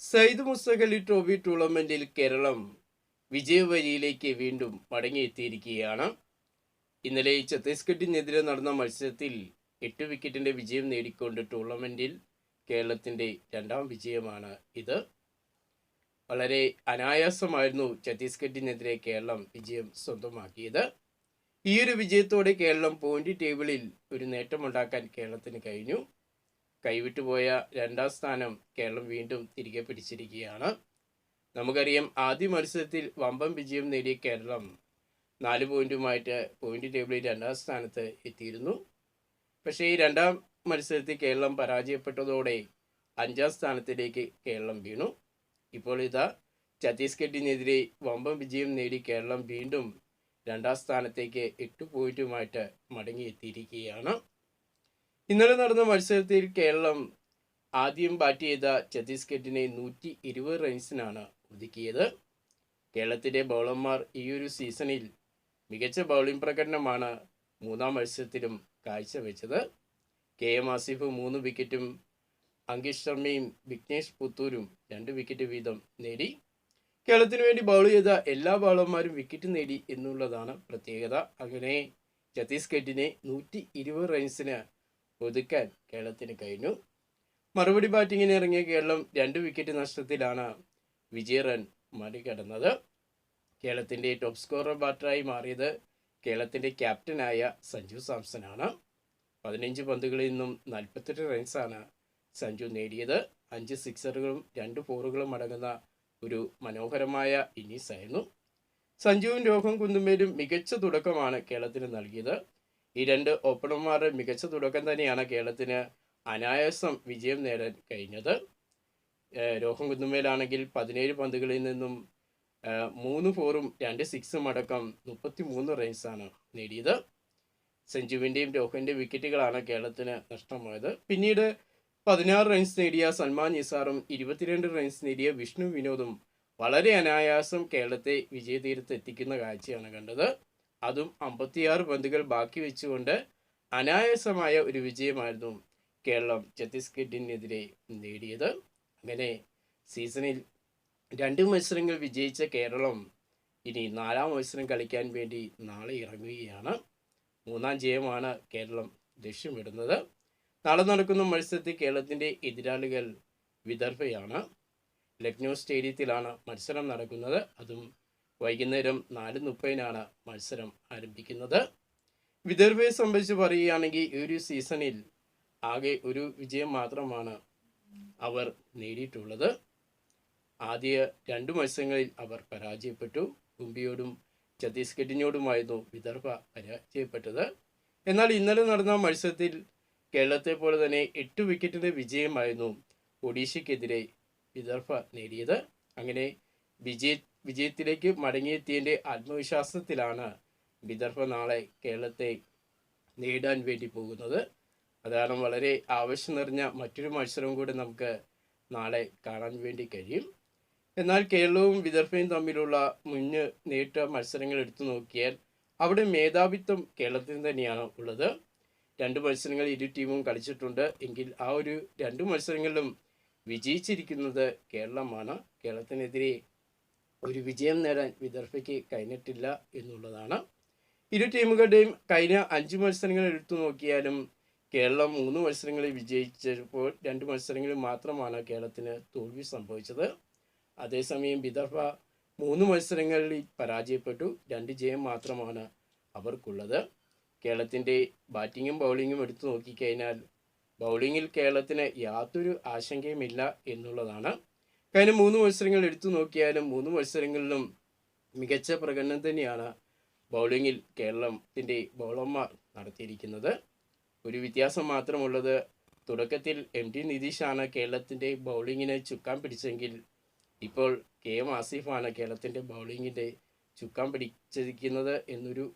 Sayyid മുസ്തഖലി trophy ടൂർണമെന്റിൽ കേരളം വിജയവരിയിലേക്ക് വീണ്ടും മടങ്ങിയെത്തിയിരിക്കുകയാണ്. ഇന്നലെ ഛത്തീസ്ഗഡിനെതിരെ നടന്ന മത്സരത്തിൽ എട്ട് വിക്കറ്റിന്റെ വിജയം നേടിക്കൊണ്ട് ടൂർണമെന്റിൽ കേരളത്തിന്റെ രണ്ടാം വിജയമാണ് ഇത്. വളരെ അനായാസമായിരുന്നു ഛത്തീസ്ഗഡിനെതിരെ കേരളം വിജയം സ്വന്തമാക്കിയത്. ഈ ഒരു വിജയത്തോടെ കേരളം പോയിന്റ് ടേബിളിൽ ഒരു നേട്ടമുണ്ടാക്കാൻ കേരളത്തിന് കഴിഞ്ഞു. കൈവിട്ടുപോയ രണ്ടാം സ്ഥാനം കേരളം വീണ്ടും തിരികെ പിടിച്ചിരിക്കുകയാണ്. നമുക്കറിയാം ആദ്യ മത്സരത്തിൽ വമ്പം വിജയം നേടിയ കേരളം നാല് പോയിന്റുമായിട്ട് പോയിന്റ് ടേബിളിൽ രണ്ടാം സ്ഥാനത്ത് എത്തിയിരുന്നു. പക്ഷേ ഈ രണ്ടാം മത്സരത്തിൽ കേരളം പരാജയപ്പെട്ടതോടെ അഞ്ചാം സ്ഥാനത്തിലേക്ക് കേരളം വീണു. ഇപ്പോൾ ഇതാ ഛത്തീസ്ഗഡിനെതിരെ വമ്പൻ വിജയം നേടി കേരളം വീണ്ടും രണ്ടാം സ്ഥാനത്തേക്ക് എട്ട് പോയിന്റുമായിട്ട് മടങ്ങിയെത്തിയിരിക്കുകയാണ്. ഇന്നലെ നടന്ന മത്സരത്തിൽ കേരളം ആദ്യം ബാറ്റ് ചെയ്ത ഛത്തീസ്ഗഡിനെ നൂറ്റി ഇരുപത് റൺസിനാണ് ഒതുക്കിയത്. കേരളത്തിലെ ബൗളർമാർ ഈയൊരു സീസണിൽ മികച്ച ബൗളിംഗ് പ്രകടനമാണ് മൂന്നാം മത്സരത്തിലും കാഴ്ചവെച്ചത്. കെ എം ആസിഫ് മൂന്ന് വിക്കറ്റും അങ്കിഷ് ശർമ്മയും വിഘ്നേഷ് പുത്തൂരും രണ്ട് വിക്കറ്റ് വീതം നേടി. കേരളത്തിന് വേണ്ടി ബൗൾ ചെയ്ത എല്ലാ ബൗളർമാരും വിക്കറ്റ് നേടി എന്നുള്ളതാണ് പ്രത്യേകത. അങ്ങനെ ഛത്തീസ്ഗഡിനെ നൂറ്റി ഇരുപത് റൺസിന് ഒതുക്കാൻ കേരളത്തിന് കഴിഞ്ഞു. മറുപടി ബാറ്റിങ്ങിന് ഇറങ്ങിയ കേരളം രണ്ട് വിക്കറ്റ് നഷ്ടത്തിലാണ് വിജയ റൺ മറികടന്നത്. കേരളത്തിന്റെ ടോപ്പ് സ്കോറർ ബാറ്ററായി മാറിയത് കേരളത്തിന്റെ ക്യാപ്റ്റനായ സഞ്ജു സാംസനാണ് പതിനഞ്ച് പന്തുകളിൽ നിന്നും നാൽപ്പത്തെട്ട് റൺസാണ് സഞ്ജു നേടിയത്. അഞ്ച് സിക്സറുകളും രണ്ട് ഫോറുകളും അടങ്ങുന്ന ഒരു മനോഹരമായ ഇന്നിങ്സ് ആയിരുന്നു. സഞ്ജുവും രോഹൻ കുന്തുമേലും മികച്ച തുടക്കമാണ് കേരളത്തിന് നൽകിയത്. ഈ രണ്ട് ഓപ്പണർമാരുടെ മികച്ച തുടക്കം തന്നെയാണ് കേരളത്തിന് അനായാസം വിജയം നേടാൻ കഴിഞ്ഞത്. രോഹൻ കുന്നുമേലാണെങ്കിൽ പതിനേഴ് പന്തുകളിൽ നിന്നും മൂന്ന് ഫോറും രണ്ട് സിക്സും അടക്കം മുപ്പത്തി മൂന്ന് റൺസാണ് നേടിയത്. സഞ്ജുവിന്റെയും രോഹന്റെയും വിക്കറ്റുകളാണ് കേരളത്തിന് നഷ്ടമായത്. പിന്നീട് പതിനാറ് റൺസ് നേടിയ സൽമാൻ നിസാറും ഇരുപത്തിരണ്ട് റൺസ് നേടിയ വിഷ്ണു വിനോദും വളരെ അനായാസം കേരളത്തെ വിജയതീരത്ത് എത്തിക്കുന്ന കാഴ്ചയാണ് കണ്ടത്. അതും അമ്പത്തിയാറ് പന്തുകൾ ബാക്കി വെച്ചുകൊണ്ട് അനായാസമായ ഒരു വിജയമായിരുന്നു കേരളം ഛത്തീസ്ഗഡിനെതിരെ നേടിയത്. അങ്ങനെ സീസണിൽ രണ്ട് മത്സരങ്ങൾ വിജയിച്ച കേരളം ഇനി നാലാം മത്സരം കളിക്കാൻ വേണ്ടി നാളെ ഇറങ്ങുകയാണ്. മൂന്നാം ജയമാണ് കേരളം ലക്ഷ്യമിടുന്നത്. നാളെ നടക്കുന്ന മത്സരത്തിൽ കേരളത്തിന്റെ എതിരാളികൾ വിദർഭയാണ്. ലക്നൗ സ്റ്റേഡിയത്തിലാണ് മത്സരം നടക്കുന്നത്. അതും വൈകുന്നേരം നാല് മുപ്പതിനാണ് മത്സരം ആരംഭിക്കുന്നത്. വിദർഭയെ സംബന്ധിച്ച് പറയുകയാണെങ്കിൽ ഈ ഒരു സീസണിൽ ആകെ ഒരു വിജയം മാത്രമാണ് അവർ നേടിയിട്ടുള്ളത്. ആദ്യ രണ്ട് മത്സരങ്ങളിൽ അവർ പരാജയപ്പെട്ടു. ഗുംബിയോടും ഛത്തീസ്ഗഡിനോടുമായിരുന്നു വിദർഭ പരാജയപ്പെട്ടത്. എന്നാൽ ഇന്നലെ നടന്ന മത്സരത്തിൽ കേരളത്തെ പോലെ തന്നെ എട്ട് വിക്കറ്റിന്റെ വിജയമായിരുന്നു ഒഡീഷയ്ക്കെതിരെ വിദർഭ നേടിയത്. അങ്ങനെ വിജയ വിജയത്തിലേക്ക് മടങ്ങിയെത്തിയതിന്റെ ആത്മവിശ്വാസത്തിലാണ് വിദർഭ നാളെ കേരളത്തെ നേടാൻ വേണ്ടി പോകുന്നത്. അതാണ് വളരെ ആവശ്യം നിറഞ്ഞ മറ്റൊരു മത്സരവും കൂടി നമുക്ക് നാളെ കാണാൻ വേണ്ടി കഴിയും. എന്നാൽ കേരളവും വിദർഭയും തമ്മിലുള്ള മുന്ന് നേട്ട മത്സരങ്ങൾ എടുത്തു നോക്കിയാൽ അവിടെ മേധാവിത്വം കേരളത്തിന് തന്നെയാണ് ഉള്ളത്. രണ്ട് മത്സരങ്ങൾ ഇരു ടീമും കളിച്ചിട്ടുണ്ട്. എങ്കിൽ ആ ഒരു രണ്ട് മത്സരങ്ങളിലും വിജയിച്ചിരിക്കുന്നത് കേരളമാണ്. കേരളത്തിനെതിരെ ഒരു വിജയം നേടാൻ വിദർഭയ്ക്ക് കഴിഞ്ഞിട്ടില്ല എന്നുള്ളതാണ്. ഇരു ടീമുകളുടെയും കഴിഞ്ഞ അഞ്ച് മത്സരങ്ങൾ എടുത്തു നോക്കിയാലും കേരളം മൂന്ന് മത്സരങ്ങളിൽ വിജയിച്ചപ്പോൾ രണ്ട് മത്സരങ്ങളിൽ മാത്രമാണ് കേരളത്തിന് തോൽവി സംഭവിച്ചത്. അതേസമയം വിദർഭ മൂന്ന് മത്സരങ്ങളിൽ പരാജയപ്പെട്ടു. രണ്ട് ജയം മാത്രമാണ് അവർക്കുള്ളത്. കേരളത്തിന്റെ ബാറ്റിങ്ങും ബൗളിങ്ങും എടുത്തു നോക്കിക്കഴിഞ്ഞാൽ ബൗളിങ്ങിൽ കേരളത്തിന് യാതൊരു ആശങ്കയുമില്ല എന്നുള്ളതാണ്. കഴിഞ്ഞ മൂന്ന് മത്സരങ്ങൾ എടുത്തു നോക്കിയാലും മൂന്ന് മത്സരങ്ങളിലും മികച്ച പ്രകടനം തന്നെയാണ് ബൗളിങ്ങിൽ കേരളത്തിന്റെ ബൗളർമാർ നടത്തിയിരിക്കുന്നത്. ഒരു വ്യത്യാസം മാത്രമുള്ളത് തുടക്കത്തിൽ എം ടി നിതീഷാണ് കേരളത്തിന്റെ ബൗളിങ്ങിനെ ചുക്കാൻ പിടിച്ചെങ്കിൽ ഇപ്പോൾ കെ എം ആസിഫാണ് കേരളത്തിന്റെ ബൗളിങ്ങിന്റെ ചുക്കാൻ പിടിച്ചിരിക്കുന്നത് എന്നൊരു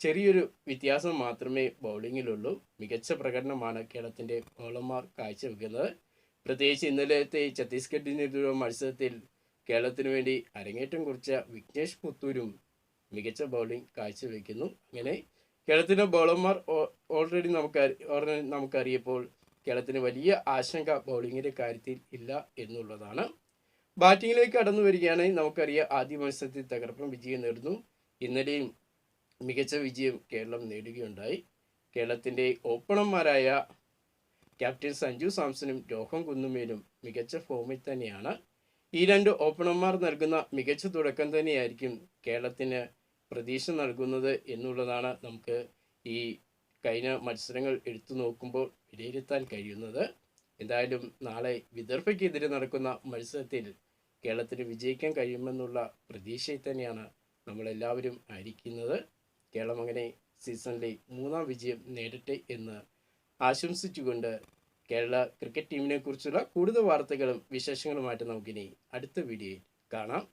ചെറിയൊരു വ്യത്യാസം മാത്രമേ ബൗളിങ്ങിലുള്ളൂ മികച്ച പ്രകടനമാണ് കേരളത്തിന്റെ ബൗളർമാർ കാഴ്ചവെക്കുന്നത്. പ്രത്യേകിച്ച് ഇന്നലത്തെ ഛത്തീസ്ഗഡിനെതിരെ മത്സരത്തിൽ കേരളത്തിന് വേണ്ടി അരങ്ങേറ്റം കുറിച്ച വിഘ്നേഷ് പുത്തൂരും മികച്ച ബൗളിംഗ് കാഴ്ചവെക്കുന്നു. അങ്ങനെ കേരളത്തിന്റെ ബൗളർമാർ ഓൾറെഡി നമുക്ക് നമുക്കറിയപ്പോൾ കേരളത്തിന് വലിയ ആശങ്ക ബൗളിങ്ങിന്റെ കാര്യത്തിൽ ഇല്ല എന്നുള്ളതാണ്. ബാറ്റിങ്ങിലേക്ക് കടന്നു വരികയാണെങ്കിൽ നമുക്കറിയാം ആദ്യ മത്സരത്തിൽ തകർപ്പൻ വിജയം നേടുന്നു. ഇന്നലെയും മികച്ച വിജയം കേരളം നേടുകയുണ്ടായി. കേരളത്തിന്റെ ഓപ്പണർമാരായ ക്യാപ്റ്റൻ സഞ്ജു സാംസണും രോഹൻ കുന്നുമേലും മികച്ച ഫോമിൽ തന്നെയാണ്. ഈ രണ്ട് ഓപ്പണർമാർ നൽകുന്ന മികച്ച തുടക്കം തന്നെയായിരിക്കും കേരളത്തിന് പ്രതീക്ഷ നൽകുന്നത് എന്നുള്ളതാണ് നമുക്ക് ഈ കഴിഞ്ഞ മത്സരങ്ങൾ എടുത്തു നോക്കുമ്പോൾ വിലയിരുത്താൻ കഴിയുന്നത്. എന്തായാലും നാളെ വിദർഭയ്ക്കെതിരെ നടക്കുന്ന മത്സരത്തിൽ കേരളത്തിന് വിജയിക്കാൻ കഴിയുമെന്നുള്ള പ്രതീക്ഷയിൽ തന്നെയാണ് നമ്മളെല്ലാവരും ആയിരിക്കുന്നത്. കേരളം അങ്ങനെ സീസണിലെ മൂന്നാം വിജയം നേടട്ടെ എന്ന് ആശംസിച്ചുകൊണ്ട് കേരള ക്രിക്കറ്റ് ടീമിനെ കുറിച്ചുള്ള കൂടുതൽ വാർത്തകളും വിശേഷങ്ങളുമായിട്ട് നമുക്കിനി അടുത്ത വീഡിയോയിൽ കാണാം.